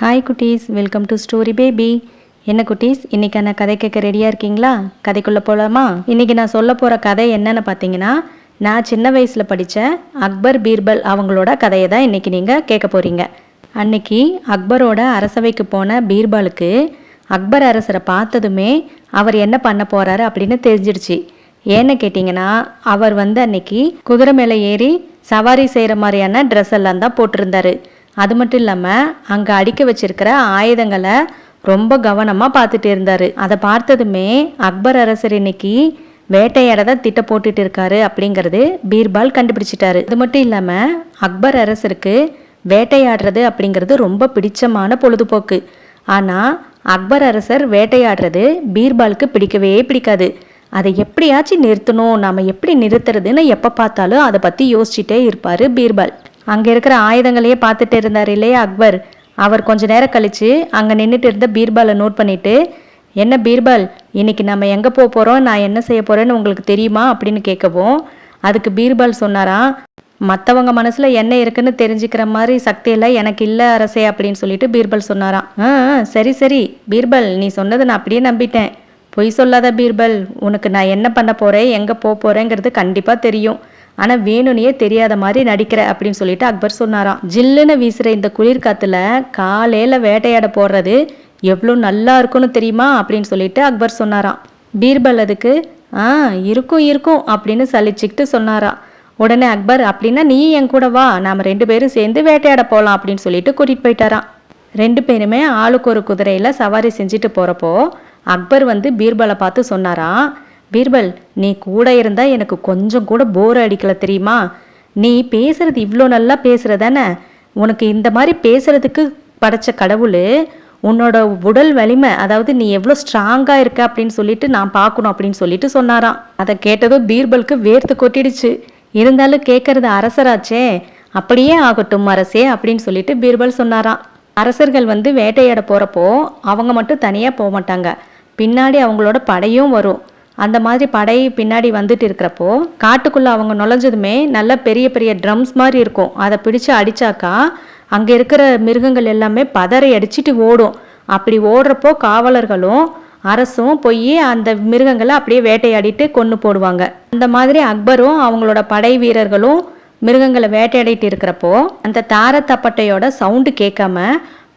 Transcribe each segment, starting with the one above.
Hi குட்டீஸ். Welcome to story baby என்ன குட்டீஸ்? இன்னைக்கான கதை கேட்க ரெடியாக இருக்கீங்களா? கதைக்குள்ளே போகலாமா இன்னைக்கு நான் சொல்ல போகிற கதை என்னென்னு பார்த்தீங்கன்னா நான் சின்ன வயசில் படித்த அக்பர் பீர்பல் அவங்களோட கதையை தான் இன்னைக்கு நீங்கள் கேட்க போகிறீங்க அன்னைக்கு அக்பரோட அரசவைக்கு போன பீர்பாலுக்கு அக்பர் அரசரை பார்த்ததுமே அவர் என்ன பண்ண போகிறாரு அப்படின்னு தெரிஞ்சிடுச்சு. ஏன்னு கேட்டிங்கன்னா அவர் வந்து அன்னைக்கு குதிரை மேலே ஏறி சவாரி செய்கிற மாதிரியான ட்ரெஸ் எல்லாம் தான் போட்டிருந்தாரு. அது மட்டும் இல்லாமல் அங்கே அடிக்க வச்சிருக்கிற ஆயுதங்களை ரொம்ப கவனமாக பார்த்துட்டு இருந்தார். அதை பார்த்ததுமே அக்பர் அரசர் இன்னைக்கு வேட்டையாட தான் திட்ட போட்டுட்டு இருக்காரு அப்படிங்கிறது பீர்பால் கண்டுபிடிச்சிட்டாரு. அது மட்டும் இல்லாமல் அக்பர் அரசருக்கு வேட்டையாடுறது அப்படிங்கிறது ரொம்ப பிடிச்சமான பொழுதுபோக்கு. ஆனால் அக்பர் அரசர் வேட்டையாடுறது பீர்பாலுக்கு பிடிக்கவே பிடிக்காது. அதை எப்படியாச்சும் நிறுத்தணும் நாம் எப்படி நிறுத்துறதுன்னு எப்போ பார்த்தாலும் அதை பற்றி யோசிச்சுட்டே இருப்பார் பீர்பால். அங்கே இருக்கிற ஆயுதங்களையே பார்த்துட்டு இருந்தார் இல்லையா அக்பர். அவர் கொஞ்ச நேரம் கழித்து அங்கே நின்றுட்டு இருந்த பீர்பாலை நோட் பண்ணிட்டு என்ன பீர்பால் இன்னைக்கு நம்ம எங்கே போக போகிறோம் நான் என்ன செய்ய போகிறேன்னு உங்களுக்கு தெரியுமா? அப்படின்னு கேட்கவும் அதுக்கு பீர்பால் சொன்னாராம் மற்றவங்க மனசில் என்ன இருக்குன்னு தெரிஞ்சுக்கிற மாதிரி சக்தியெல்லாம் எனக்கு இல்லை அரசே அப்படின்னு சொல்லிட்டு பீர்பல் சொன்னாராம். ஆ, சரி சரி. பீர்பல் நீ சொன்னதை நான் அப்படியே நம்பிட்டேன். பொய் சொல்லாத பீர்பல் உனக்கு நான் என்ன பண்ண போகிறேன் எங்கே போக போகிறேங்கிறது கண்டிப்பாக தெரியும். ஆனால் வேணும்னே தெரியாத மாதிரி நடிக்கிற அப்படின்னு சொல்லிட்டு அக்பர் சொன்னாராம். ஜில்லுன்னு வீசுகிற இந்த குளிர்காத்துல காலையில் வேட்டையாட போடுறது எவ்வளோ நல்லா இருக்கும்னு தெரியுமா அப்படின்னு சொல்லிட்டு அக்பர் சொன்னாராம். பீர்பல் அதுக்கு ஆ இருக்கும் இருக்கும் அப்படின்னு சலிச்சுக்கிட்டு சொன்னாராம். உடனே அக்பர் அப்படின்னா நீ என் கூட வா நாம் ரெண்டு பேரும் சேர்ந்து வேட்டையாட போகலாம் அப்படின்னு சொல்லிட்டு கூட்டிகிட்டு போயிட்டாராம். ரெண்டு பேருமே ஆளுக்கு ஒரு குதிரையில் சவாரி செஞ்சுட்டு போகிறப்போ அக்பர் வந்து பீர்பலை பார்த்து சொன்னாராம் பீர்பல் நீ கூட இருந்தா எனக்கு கொஞ்சம் கூட போர் அடிக்கல தெரியுமா? நீ பேசுறது இவ்வளோ நல்லா பேசுறதானே? உனக்கு இந்த மாதிரி பேசுறதுக்கு படைச்ச கடவுள் உன்னோட உடல் வலிமை அதாவது நீ எவ்வளோ ஸ்ட்ராங்காக இருக்க அப்படின்னு சொல்லிட்டு நான் பார்க்கணும் அப்படின்னு சொல்லிட்டு சொன்னாராம். அதை கேட்டதும் பீர்பலுக்கு வேர்த்து கொட்டிடுச்சு. இருந்தாலும் கேட்கறது அரசராச்சே. அப்படியே ஆகட்டும் அரசே அப்படின்னு சொல்லிட்டு பீர்பல் சொன்னாராம். அரசர்கள் வந்து வேட்டையாட போகிறப்போ அவங்க மட்டும் தனியாக போக மாட்டாங்க. பின்னாடி அவங்களோட படையும் வரும். அந்த மாதிரி படை பின்னாடி வந்துட்டு இருக்கிறப்போ காட்டுக்குள்ளே அவங்க நுழைஞ்சதுமே நல்ல பெரிய பெரிய ட்ரம்ஸ் மாதிரி இருக்கும். அதை பிடிச்சு அடிச்சாக்கா அங்கே இருக்கிற மிருகங்கள் எல்லாமே பதறை அடிச்சிட்டு ஓடும். அப்படி ஓடுறப்போ காவலர்களும் அரசும் போய் அந்த மிருகங்களை அப்படியே வேட்டையாடிட்டு கொன்று போடுவாங்க. அந்த மாதிரி அக்பரும் அவங்களோட படை வீரர்களும் மிருகங்களை வேட்டையாடிட்டு இருக்கிறப்போ அந்த தாரத்தப்பட்டையோட சவுண்டு கேட்காம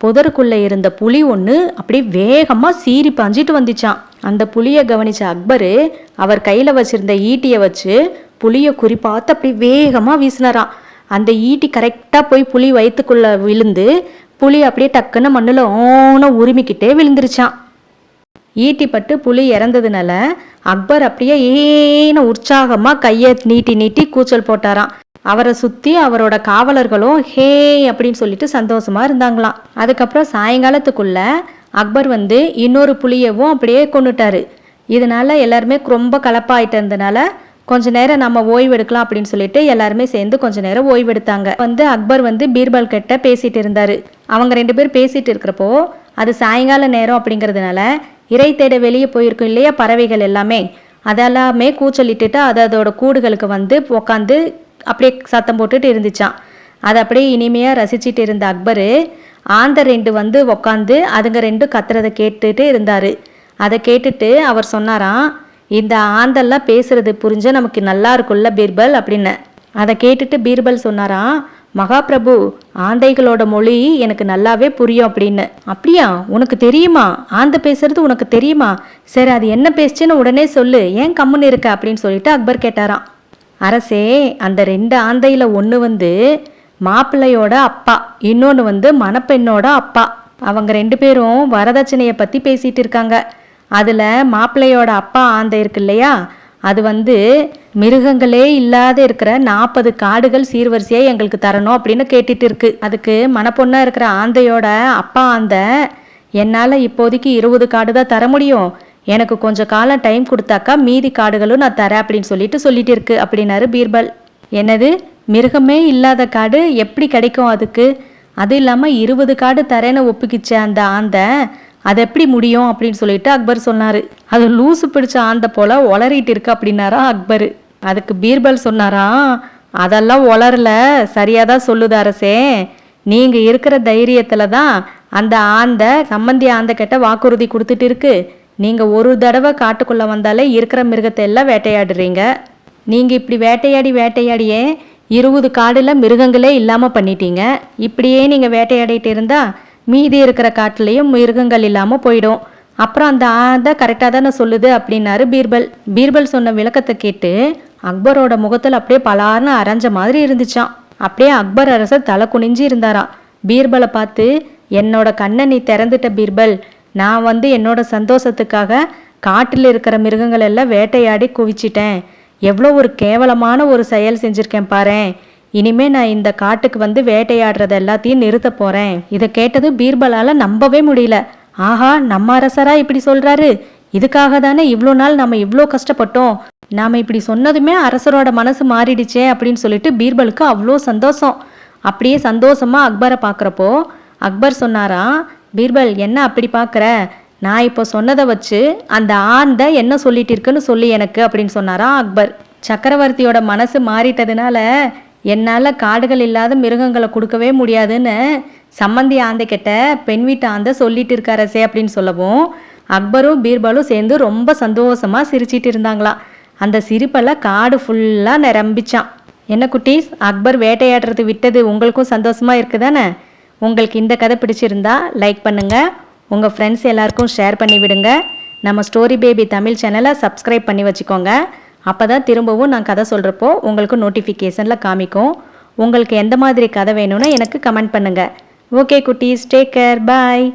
புதருக்குள்ளே இருந்த புலி ஒன்று அப்படியே வேகமாக சீறி பாஞ்சிட்டு வந்துச்சான் அந்த புலியை கவனித்த அக்பரு அவர் கையில் வச்சிருந்த ஈட்டியை வச்சு புலியை குறிப்பாத்து அப்படி வேகமாக வீசினாராம். அந்த ஈட்டி கரெக்டாக போய் புலி வயிற்றுக்குள்ளே விழுந்து புலி அப்படியே டக்குன்னு மண்ணில் ஓன உரிமிக்கிட்டே விழுந்துருச்சான் ஈட்டி பட்டு புலி இறந்ததுனால அக்பர் அப்படியே ஏன உற்சாகமாக கையை நீட்டி நீட்டி கூச்சல் போட்டாராம். அவரை சுற்றி அவரோட காவலர்களும் ஹே அப்படின்னு சொல்லிட்டு சந்தோஷமாக இருந்தாங்களாம். அதுக்கப்புறம் சாயங்காலத்துக்குள்ள அக்பர் வந்து இன்னொரு புலியவும் அப்படியே கொண்டுட்டாரு இதனால எல்லாருமே ரொம்ப கலப்பாயிட்டு இருந்தனால கொஞ்ச நேரம் நம்ம ஓய்வு எடுக்கலாம் அப்படின்னு சொல்லிட்டு எல்லாருமே சேர்ந்து கொஞ்ச நேரம் ஓய்வு எடுத்தாங்க. வந்து அக்பர் வந்து பீர்பால் கிட்ட பேசிட்டு இருந்தாரு. அவங்க ரெண்டு பேர் பேசிட்டு இருக்கிறப்போ அது சாயங்கால நேரம் அப்படிங்கிறதுனால இறை தேட வெளியே போயிருக்கும் இல்லையா? பறவைகள் எல்லாமே. அதெல்லாமே கூச்சலிட்டுட்டு அது அதோட கூடுகளுக்கு வந்து உக்காந்து அப்படியே சத்தம் போட்டுட்டு இருந்துச்சான் அதை அப்படியே இனிமையாக ரசிச்சிட்டு இருந்த அக்பரு ஆந்த ரெண்டு வந்து உக்காந்து அதுங்க ரெண்டும் கத்துறதை கேட்டுட்டு இருந்தார். அதை கேட்டுட்டு அவர் சொன்னாராம் இந்த ஆந்தெல்லாம் பேசுறது புரிஞ்ச நமக்கு நல்லா இருக்கும்ல பீர்பல்? அப்படின்னு. அதை கேட்டுட்டு பீர்பல் சொன்னாராம் மகாபிரபு ஆந்தைகளோட மொழி எனக்கு நல்லாவே புரியும் அப்படின்னு. அப்படியா? உனக்கு தெரியுமா? ஆந்த பேசுறது உனக்கு தெரியுமா? சரி அது என்ன பேசுச்சுன்னு உடனே சொல்லு. ஏன் கம்முன்னு இருக்க? அப்படின்னு சொல்லிட்டு அக்பர் கேட்டாராம். அரசே அந்த ரெண்டு ஆந்தையில ஒன்று வந்து மாப்பிள்ளையோட அப்பா இன்னொன்று வந்து மணப்பெண்ணோட அப்பா. அவங்க ரெண்டு பேரும் வரதட்சணையை பற்றி பேசிட்டு இருக்காங்க. அதில் மாப்பிள்ளையோட அப்பா ஆந்தை இருக்கு இல்லையா? அது வந்து மிருகங்களே இல்லாத இருக்கிற நாற்பது காடுகள் சீர்வரிசையாக எங்களுக்கு தரணும் அப்படின்னு கேட்டுட்டு இருக்கு. அதுக்கு மணப்பொண்ணாக இருக்கிற ஆந்தையோட அப்பா ஆந்த என்னால் இப்போதைக்கு இருபது காடு தான் தர முடியும். எனக்கு கொஞ்சம் காலம் டைம் கொடுத்தாக்கா மீதி காடுகளும் நான் தரேன் அப்படின்னு சொல்லிட்டு சொல்லிட்டு இருக்கு அப்படின்னாரு பீர்பல். என்னது? மிருகமே இல்லாத காடு எப்படி கிடைக்கும் அதுக்கு? அது இல்லாமல் இருபது காடு தரேன்னு ஒப்புக்கிச்ச அந்த ஆந்தை அது எப்படி முடியும் அப்படின்னு சொல்லிட்டு அக்பர் சொன்னார். அது லூசு பிடிச்ச ஆந்தை போல ஒளரிட்டு இருக்கு அப்படின்னாரா அக்பர். அதுக்கு பீர்பல் சொன்னாரா அதெல்லாம் ஒளரல சரியாக தான் சொல்லுது அரசே. நீங்கள் இருக்கிற தைரியத்தில் தான் அந்த ஆந்த சம்மந்தி ஆந்த கிட்ட வாக்குறுதி கொடுத்துட்டு இருக்கு. நீங்கள் ஒரு தடவை காட்டுக்குள்ளே வந்தாலே இருக்கிற மிருகத்தை எல்லாம் வேட்டையாடுறீங்க. நீங்கள் இப்படி வேட்டையாடி வேட்டையாடியே இருபது காடில் மிருகங்களே இல்லாமல் பண்ணிட்டீங்க. இப்படியே நீங்கள் வேட்டையாடிட்டு இருந்தால் மீதி இருக்கிற காட்டுலேயும் மிருகங்கள் இல்லாமல் போயிடும். அப்புறம் அந்த ஆதை கரெக்டாக தானே சொல்லுது அப்படின்னாரு பீர்பல். பீர்பல் சொன்ன விளக்கத்தை கேட்டு அக்பரோட முகத்தில் அப்படியே பலார்னு அரைஞ்ச மாதிரி இருந்துச்சாம். அப்படியே அக்பர் அரசர் தலை குனிஞ்சு இருந்தாராம். பீர்பலை பார்த்து என்னோட கண்ணை நீ திறந்துட்ட பீர்பல் நான் வந்து என்னோட சந்தோஷத்துக்காக காட்டில் இருக்கிற மிருகங்கள் எல்லாம் வேட்டையாடி குவிச்சிட்டேன். எவ்வளோ ஒரு கேவலமான ஒரு செயல் செஞ்சுருக்கேன் பாரேன். இனிமே நான் இந்த காட்டுக்கு வந்து வேட்டையாடுறது எல்லாத்தையும் நிறுத்த போறேன். இதை கேட்டது பீர்பலால நம்பவே முடியல. ஆஹா நம்ம அரசரா இப்படி சொல்றாரு? இதுக்காக தானே இவ்வளோ நாள் நம்ம இவ்வளோ கஷ்டப்பட்டோம். நாம இப்படி சொன்னதுமே அரசரோட மனசு மாறிடுச்சே அப்படின்னு சொல்லிட்டு பீர்பலுக்கு அவ்வளோ சந்தோஷம். அப்படியே சந்தோஷமா அக்பரை பார்க்குறப்போ அக்பர் சொன்னாராம் பீர்பல் என்ன அப்படி பார்க்குற? நான் இப்போ சொன்னதை வச்சு அந்த ஆந்த என்ன சொல்லிட்டு இருக்குன்னு சொல்லி எனக்கு அப்படின்னு சொன்னாராம் அக்பர். சக்கரவர்த்தியோட மனசு மாறிட்டதுனால என்னால் காடுகள் இல்லாத மிருகங்களை கொடுக்கவே முடியாதுன்னு சம்மந்தி ஆந்தைக்கிட்ட பெண் வீட்டு ஆந்தை சொல்லிட்டு இருக்காரசே அப்படின்னு சொல்லவும் அக்பரும் பீர்பாலும் சேர்ந்து ரொம்ப சந்தோஷமாக சிரிச்சிட்டு இருந்தாங்களாம். அந்த சிரிப்பெல்லாம் காடு ஃபுல்லாக நிரம்பிச்சான். என்ன குட்டீஸ் அக்பர் வேட்டையாடுறது விட்டது உங்களுக்கும் சந்தோஷமாக இருக்குதானே? உங்களுக்கு இந்த கதை பிடிச்சிருந்தா லைக் பண்ணுங்கள் உங்கள் ஃப்ரெண்ட்ஸ் எல்லாருக்கும் ஷேர் பண்ணி விடுங்க. நம்ம ஸ்டோரி பேபி தமிழ் சேனலை சப்ஸ்கிரைப் பண்ணி வச்சுக்கோங்க. அப்போ தான் திரும்பவும் நான் கதை சொல்கிறப்போ உங்களுக்கு நோட்டிஃபிகேஷனில் காமிக்கும். உங்களுக்கு எந்த மாதிரி கதை வேணும்னு எனக்கு கமெண்ட் பண்ணுங்கள் ஓகே குட்டீஸ் டேக் கேர் பாய்